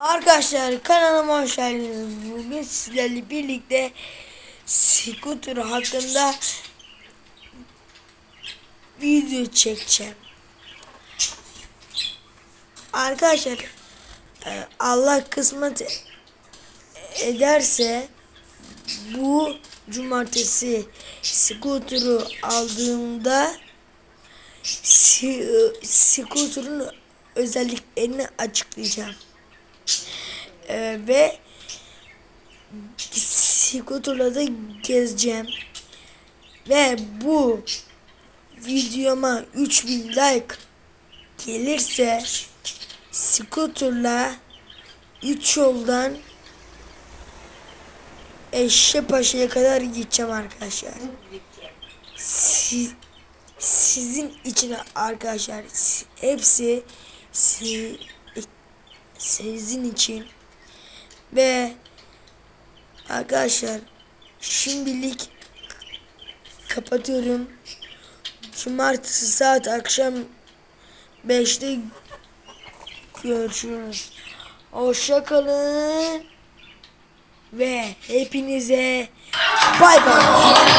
Arkadaşlar kanalıma hoş geldiniz. Bugün sizlerle birlikte scooter hakkında video çekeceğim. Arkadaşlar e, Allah kısmet ederse bu cumartesi scooter'u aldığımda e, scooter'ın özelliklerini açıklayacağım. Ee, ve scooter'la da gezeceğim. Ve bu videoma 3000 like gelirse scooter'la 3 yoldan Eşepaşa'ya kadar gideceğim arkadaşlar. Siz, sizin için arkadaşlar si- hepsi si- sizin için ve arkadaşlar şimdilik kapatıyorum. Cumartesi saat akşam 5'te görüşürüz. Hoşça kalın ve hepinize bay bay.